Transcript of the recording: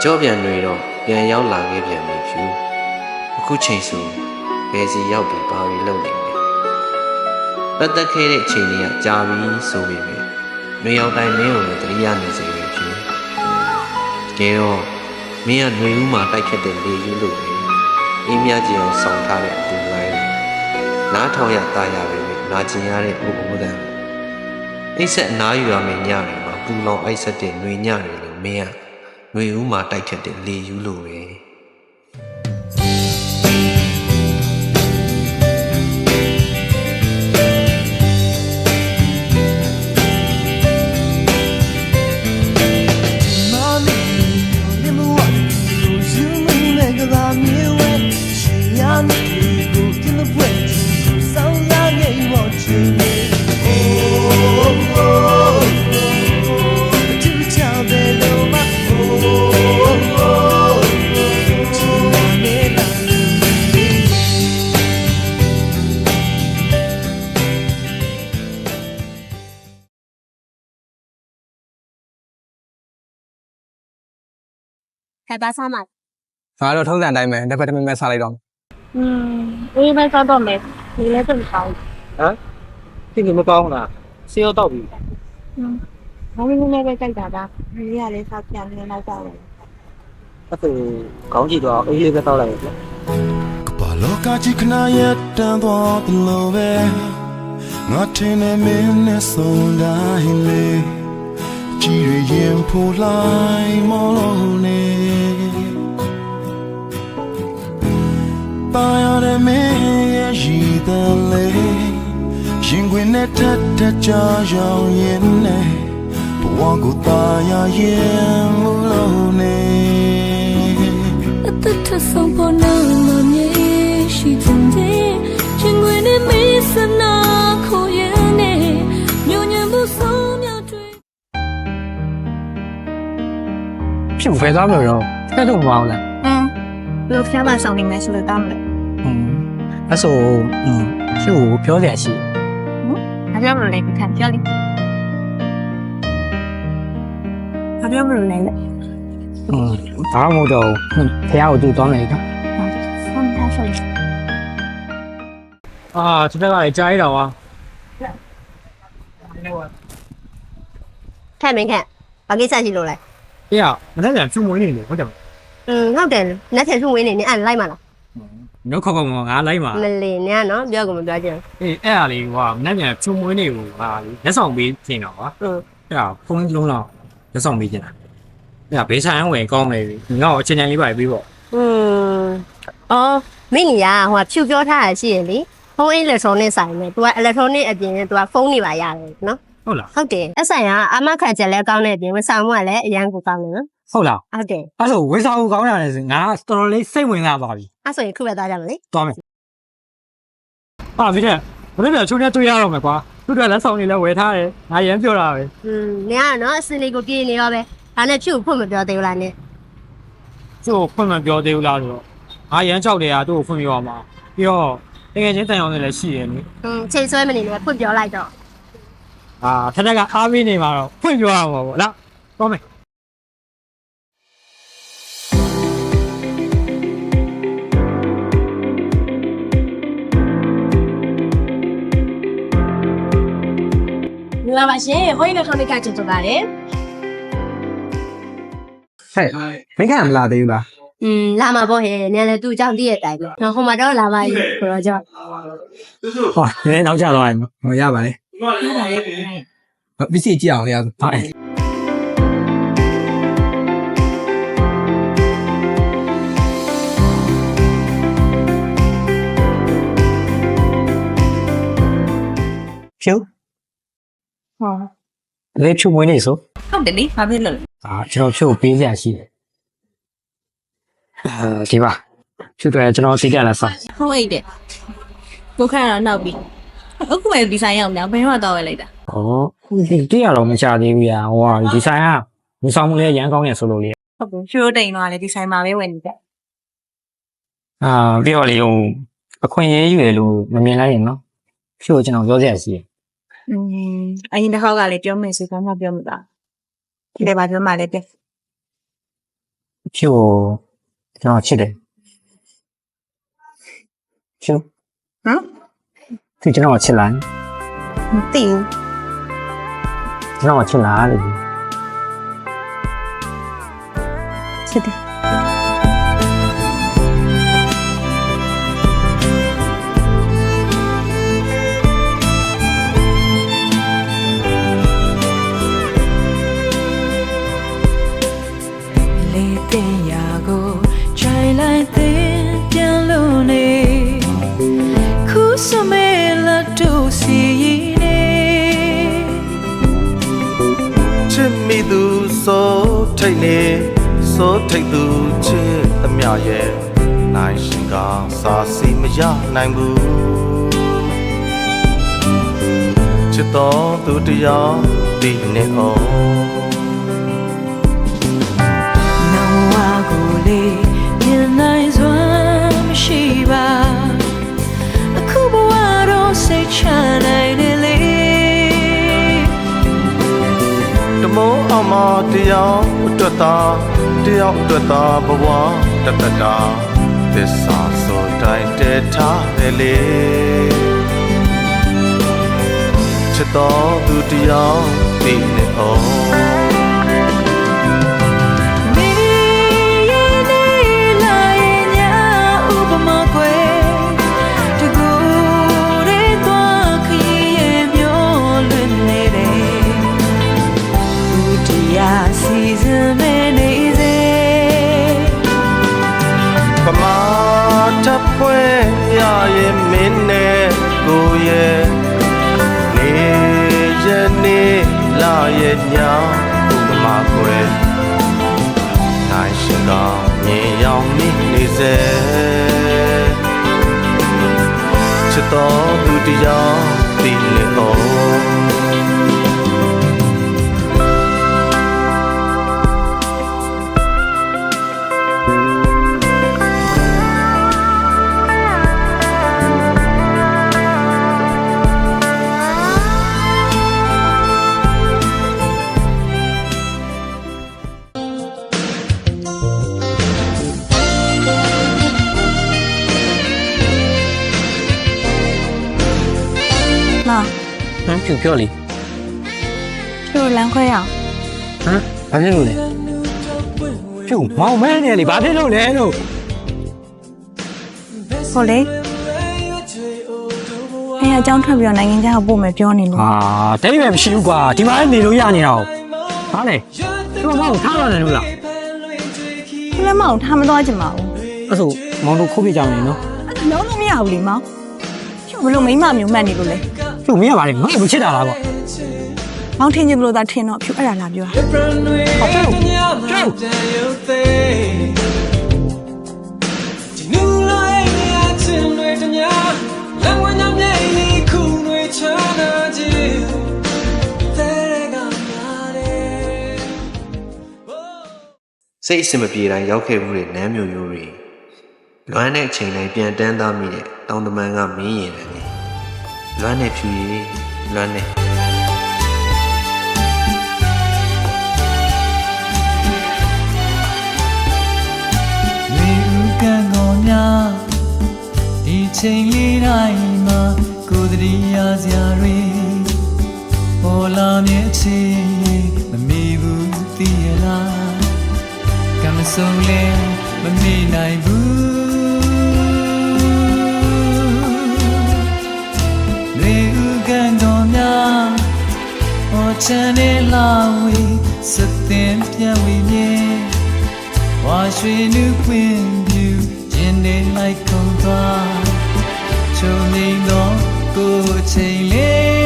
အကျော်ပြန်တွေတော့ပြန်ရောက်လာခဲ့ပြန်ပြီဖြူအခုချိန်ဆိုဘယ်စီရောက်ပြီဘာတွေလုပ်နေလဲပတ်သက်ခဲ့တဲ့အချိန်တွေကကြာပြီဆိုပေမဲ့နေရောက်တိုင်းမင်းကိုလည်းတရိယာနေစေပြီဖြူကဲတော့မင်းကနေဦးမှာတိုက်ခတ်တဲ့လေယူလို့ပဲအင်းမြကြီးအောင်ဆောင်ထားတဲ့အပူလိုင်းနားထောင်ရတာရပဲနာကျင်ရတဲ့ဥပ္ပိုလ်တန်အိတ်ဆက်အနားယူရမယ်ညတွေမှာပူလောင်အိတ်ဆက်တဲ့နှွေညတွေလို့မင်းက ຫນွေဦးမှာတိုက်ခတ်တဲ့လေယူလို့ပဲ ဟဲ့ပါစားမှာ ငါတော့ထုံးစံအတိုင်းပဲတစ်ဖက်တစ်မမဲစားလိုက်တော့ อืมအေးမစားတော့မယ်ဒီလည်းသူ့ကောင်း ဖြစ်နေမကောင်းလားဆေးရောတော့ပြီ อืมဘာလို့လဲပဲကြိုက်တာဒါဒီကလည်းစားပြန်နေလိုက်တော့တယ် အဲ့ဒါခေါင်းကြည့်တော့အေးလေးပဲတောက်လိုက်ရပြ ဘာလောကကြီးခဏရက်တန်သွားတယ်လို့ပဲငါထင်နေမင်းနဲ့ဆုံးတိုင်းလေ ရှိရရင်ဖိုလိုက်မောလုံးနေပါရတဲ့မင်းရဲ့ရှိတယ်လေရှင်ခွင်နဲ့ထက်ထက်ကြာရောက်ရင်နဲ့ဘဝကိုသာရရင်မလုံးနေအသက်ထဆုံးပေါ်နာမမြေရှိတဲ့ရှင်ခွင်နဲ့မေးစနာခိုးရ 屁肥大没肉这怎呢嗯肉天晚上面没什大嗯他说嗯就我不要联嗯他说不来不看不要他不来了嗯然我就嗯下我就装来一个。啊这边哪里摘了啊看没看？把给你摘下来。 အာဒီဘက်ကလည်းကြားရတာကွာ ထက်မင်းခန့်ဘာကိစ္စရှိလို့လဲ အေးကမနေ့ကချူမွေးနေတယ်ဟုတ်တယ်မ อืมဟုတ်တယ်လက်ထက်ထုံးဝင်းနေနေအဲ့လိုက်မလား မျိုးခေါက်ခေါက်ငါလိုက်မှာ မလီနေကနော်ပြောကုန်မပြောချင် အေးအဲ့ဒါလေးကွာမနေ့ကချူမွေးနေကိုဟာလက်ဆောင်ပေးပြင်တော့ကွာ อืม အဲ့ဒါဖုန်းလုံးလောက်လက်ဆောင်ပေးပြင်တာအဲ့ဒါဘေးဆိုင်ဝင်ကောင်းလေငါ့ကိုအချင်းချင်းလေးပါပြီးပေါ့ อืมအော်မင်းကြီးကဟိုကဖြူပြောထားတာရှိရလေဖုန်းအီလက်ထရောနစ်ဆိုင်နေ तू ကအီလက်ထရောနစ်အပြင် तू ကဖုန်းနေပါရတယ်နော် ဟုတ်လား ဟုတ်တယ်အဆိုင်ကအမခန့်ချက်လဲကောင်းတဲ့အပြင်ဝဆောင်မှုကလည်းအရန်ကိုကောင်းတယ်နော် ဟုတ်လား ဟုတ်တယ် အဲ့ဆိုဝေစာကိုကောင်းရတယ်ဆိုငါတော်တော်လေးစိတ်ဝင်စားပါပြီ အဲ့ဆိုရင်ခုပဲသားကြမလဲ သွားမယ်ဟာဒီကမနေ့ကချုံနဲ့တွေ့ရတော့မယ်ကွာသူတို့လက်ဆောင်တွေလည်းဝယ်ထားတယ်ငါရမ်းပြောတာပဲ อืมနေကနော်အစင်လေးကိုပြေးနေရောပဲဒါနဲ့ဖြူဖွင့်မပြောသေးဘူးလားနင် သူ့ကိုဖွင့်မပြောသေးဘူးလားဆိုတော့ငါရမ်းချောက်တယ်ဟာသူ့ကိုဖွင့်ပြောမှာပြီးတော့တကယ်ချင်းတန်အောင်လည်းရှိတယ်နိ อืมချိန်ဆွဲမနေနဲ့ဖွင့်ပြောလိုက်တော့ အာထက်ထက်ကအားပေးနေမှာတော့ဖွင့်ပြောရမှာပေါ့လားသွားမယ်မင်္ဂလာပါရှင်ဟိုင်းလက်ထရောနစ်ကကျုပ်တို့ပါတယ်ဟဲ့မင်းကမလာသေးဘူးလားอืมလာမှာပေါ့ဟဲ့နင်လည်းသူ့အကြောင်းတည့်ရဲ့တိုင်ပဲနော်ဟိုမှာတော့လာပါပြီဆိုတော့ကြောင့်ဟောနည်းနည်းနောက်ကျသွားရင်ဟော ရပါလေပစ္စည်းကြည့်အောင်လေအဲ့ဒါဟုတ်ဖြူဟောလေးဖြူမွေးနေဆိုဟုတ်တယ်လေဘာဖြစ်လို့လဲအာကျွန်တော်ဖြူကိုပေးစရာရှိတယ်အဲဒီပါဖြူတွေကျွန်တော်စိတ်ကြလာစားဟုတ်အိတ်တယ်ကိုခန့်တော့နောက်ပြီ အခုပဲဒီဇိုင်းရောက်နေတာဘယ်တော့တော့ဝယ်လိုက်တာ။ဩဒီတရတော့မချသေးဘူးညာ။ဟိုဟာဒီဆိုင်ကဝန်ဆောင်မှုလေးရန်ကောင်းနေဆိုလို့လေဟုတ်ဘူးရှိုးတိန်တော့လည်းဒီဇိုင်းမှာပဲဝယ်နေတယ်။အာပြီးတော့လေဟိုအခွင့်အရေးယူရလို့မမြင်လိုက်ရင်နော်။ဖြို့ကျွန်တော်ပြောစရာရှိတယ်อืมအရင်တစ်ခေါက်ကလည်းပြောမယ်ဆိုတော့မှပြောမှာပါဒီလည်းပါပြောမှလည်းပြဖြို့ကျွန်တော်ချစ်တယ်ဖြို့ဟမ် သူကျွန်တော်ချစ်လားမသိဘူးကျွန်တော်ချစ်လား နေစိုးထိတ်သူချစ်သမျှရဲ့နိုင်ရှင်ကစာစီမရနိုင်ဘူးချစ်တော်သူတရားဒီနေ့အောင်နောင်ဝါကိုလေးမြင်နိုင်စွမ်းမရှိပါအခုဘဝတော့စိတ်ချနိုင်တ မောအမတရားအတွက်သာတရားအတွက်သာဘဝတတတာသစ္စာဆိုတိုင်းတည်ထားတယ်လေချစ်တော်သူတရားဒီနေ့အောင် ထပ်ပွဲရရဲ့မင်းနဲ့ကိုရဲ့နေရဲ့နေလာရဲ့ညာဥပမာကွယ်နိုင်ရှင်ကမြင်ရောက်မိနေစေချစ်တော်သူတရားဒီလေအောင်လာ ဟမ်ဖြို့ပြောလေတို့လမ်းခွဲရအောင်ဟမ်ဘာဖြစ်လို့လဲဖြို့မောင်မဲနေလေဘာဖြစ်လို့လဲလို့ဟိုလေအဲအကြောင်းထွက်ပြီးတော့နိုင်ငံခြားကိုပို့မယ်ပြောနေလို့ဟာတိတ်ပဲမရှိဘူးကွာဒီမှာလည်းနေလို့ရနေတာဟုတ်ဟာလေဖြို့မောင်ထားရတယ်လို့လားသူလည်းမအောင်ထားမသွားချင်ပါဘူးအဲ့ဆိုမောင်တို့ခုတ်ပြကြမယ်နော်အဲ့ဒါလုံးလို့မရဘူးလေမောင်ဖြူဘလို့မိမမျိုးမှတ်နေလို့လေ ဖြို့မင်းကပါလေငါ့ကိုချစ်တာလားကွာမောင်ထင်ချင်ဘလို့သာထင်တော့ဖြူအဲ့ဒါလာပြောတာဟုတ်ဖြို့ဖြို့စိတ်အစင်မပြေတိုင်းရောက်ခဲ့မှုတဲ့နမ်းမျိုးရိုးတွေလွမ်းတဲ့အချိန်တိုင်းပြန်တန်းသားမိတဲ့တောင်တမန်ကမင်းရင်တယ် လေလွမ်းနေဖြူရည်လွမ်းနေရေဦးကံကောင်းများဒီချိန်လေးတိုင်းမှာကိုယ်တည်းရစရာတွေပေါ်လာမြဲချီမမီဘူးသိရလားကမဆုံးလဲမမေ့နိုင်ဘူး ချမ်းလေးလောင်ဝေးစသင်ပြန်ဝေးမြေဝါရွှေနုပွင့်ပြူရင်နေလိုက်ကုန်သွားချုံနေတော့ကိုချိန်လေး